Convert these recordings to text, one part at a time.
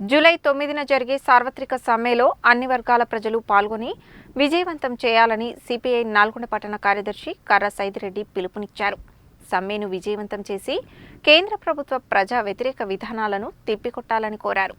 July తొమ్మిదిన జరిగే సార్వత్రిక సమ్మెలో అన్ని వర్గాల ప్రజలు పాల్గొని విజయవంతం చేయాలని సిపిఐ నాల్గొండ పట్టణ కార్యదర్శి కర్ర సైదిరెడ్డి పిలుపునిచ్చారు. సమ్మెను విజయవంతం చేసి కేంద్ర ప్రభుత్వ ప్రజా వ్యతిరేక విధానాలను తిప్పికొట్టాలని కోరారు.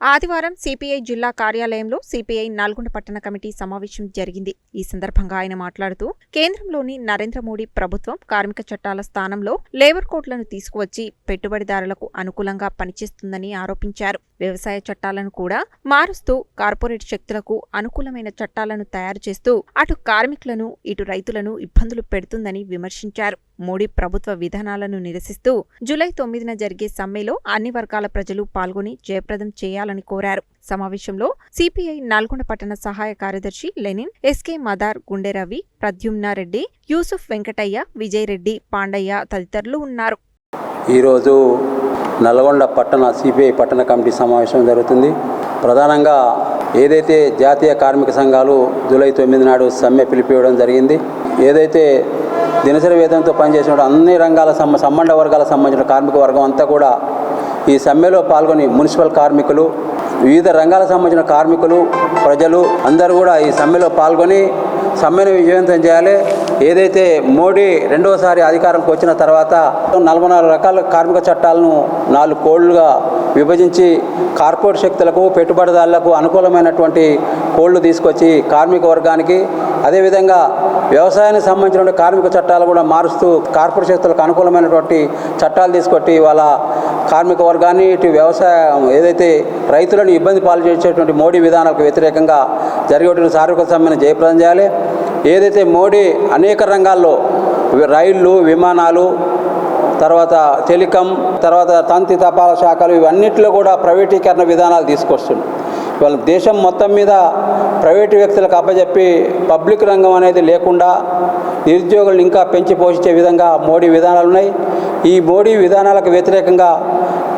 ఆదివారం సిపిఐ జిల్లా కార్యాలయంలో సిపిఐ నల్గొండ పట్టణ కమిటీ సమావేశం జరిగింది. ఈ సందర్భంగా ఆయన మాట్లాడుతూ కేంద్రంలోని నరేంద్ర మోడీ ప్రభుత్వం కార్మిక చట్టాల స్థానంలో లేబర్ కోడ్లను తీసుకువచ్చి పెట్టుబడిదారులకు అనుకూలంగా పనిచేస్తుందని ఆరోపించారు. వ్యవసాయ చట్టాలను కూడా మారుస్తూ కార్పొరేట్ శక్తులకు అనుకూలమైన చట్టాలను తయారు చేస్తూ అటు కార్మికులను ఇటు రైతులను ఇబ్బందులు పెడుతుందని విమర్శించారు. మోడీ ప్రభుత్వ విధానాలను నిరసిస్తూ జూలై తొమ్మిదిన జరిగే సమ్మెలో అన్ని వర్గాల ప్రజలు పాల్గొని జయప్రదం చేయాలని కోరారు. సమావేశంలో సిపిఐ నల్గొండ పట్టణ సహాయ కార్యదర్శి లెనిన్ ఎస్కే మదార్ గుండెరవి ప్రద్యుమ్నారెడ్డి యూసుఫ్ వెంకటయ్య విజయ్ రెడ్డి పాండయ్య తదితరులు ఉన్నారు. ఈరోజు నల్గొండ పట్టణ సిపిఐ పట్టణ కమిటీ సమావేశం జరుగుతుంది. ప్రధానంగా ఏదైతే జాతీయ కార్మిక సంఘాలు జూలై తొమ్మిది నాడు సమ్మె పిలిపివ్వడం జరిగింది ఏదైతే దినసరి వేతనంతో పనిచేసిన అన్ని రంగాల సంబ సంబంధ వర్గాలకు సంబంధించిన కార్మిక వర్గం అంతా కూడా ఈ సమ్మెలో పాల్గొని మున్సిపల్ కార్మికులు వివిధ రంగాలకు సంబంధించిన కార్మికులు ప్రజలు అందరూ కూడా ఈ సమ్మెలో పాల్గొని సమ్మెను విజయవంతం చేయాలి. ఏదైతే మోడీ రెండవసారి అధికారంకి వచ్చిన తర్వాత నలభై నాలుగు రకాల కార్మిక చట్టాలను నాలుగు కోళ్ళుగా విభజించి కార్పొరేట్ శక్తులకు పెట్టుబడిదారులకు అనుకూలమైనటువంటి కోళ్ళు తీసుకొచ్చి కార్మిక వర్గానికి అదేవిధంగా వ్యవసాయానికి సంబంధించిన కార్మిక చట్టాలు కూడా మారుస్తూ కార్పొరేట్ శక్తులకు అనుకూలమైనటువంటి చట్టాలు తీసుకొట్టి వాళ్ళ కార్మిక వర్గాన్ని ఇటు వ్యవసాయం ఏదైతే రైతులను ఇబ్బంది పాలు చేసేటువంటి మోడీ విధానాలకు వ్యతిరేకంగా జరిగేటువంటి సార్వత్రిక సమ్మెను జయప్రదం చేయాలి. ఏదైతే మోడీ అనేక రంగాల్లో రైళ్ళు రైళ్ళు విమానాలు తర్వాత టెలికాం తర్వాత తంతి తపాల శాఖలు ఇవన్నింటిలో కూడా ప్రైవేటీకరణ విధానాలు తీసుకొస్తుంది. వాళ్ళ దేశం మొత్తం మీద ప్రైవేటు వ్యక్తులకు అప్పచెప్పి పబ్లిక్ రంగం అనేది లేకుండా నిరుద్యోగులను ఇంకా పెంచి పోషించే విధంగా మోడీ విధానాలు ఉన్నాయి. ఈ మోడీ విధానాలకు వ్యతిరేకంగా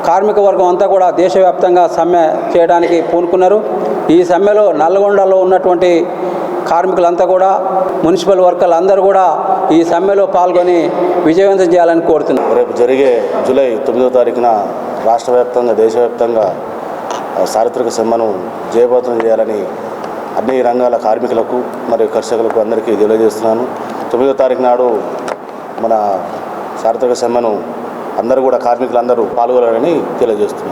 కార్మిక వర్గం అంతా కూడా దేశవ్యాప్తంగా సమ్మె చేయడానికి పూనుకున్నారు. ఈ సమ్మెలో నల్గొండలో ఉన్నటువంటి కార్మికులంతా కూడా మున్సిపల్ వర్కర్లు అందరూ కూడా ఈ సమ్మెలో పాల్గొని విజయవంతం చేయాలని కోరుతున్నారు. రేపు జరిగే జూలై తొమ్మిదో తారీఖున రాష్ట్ర వ్యాప్తంగా దేశవ్యాప్తంగా చారిత్రక సమ్మెను జయప్రదం చేయాలని అన్ని రంగాల కార్మికులకు మరియు కర్షకులకు అందరికీ తెలియజేస్తున్నాను. తొమ్మిదో తారీఖు నాడు మన చారిత్రక సమ్మెను అందరూ కూడా కార్మికులందరూ పాల్గొనాలని తెలియజేస్తున్నాను.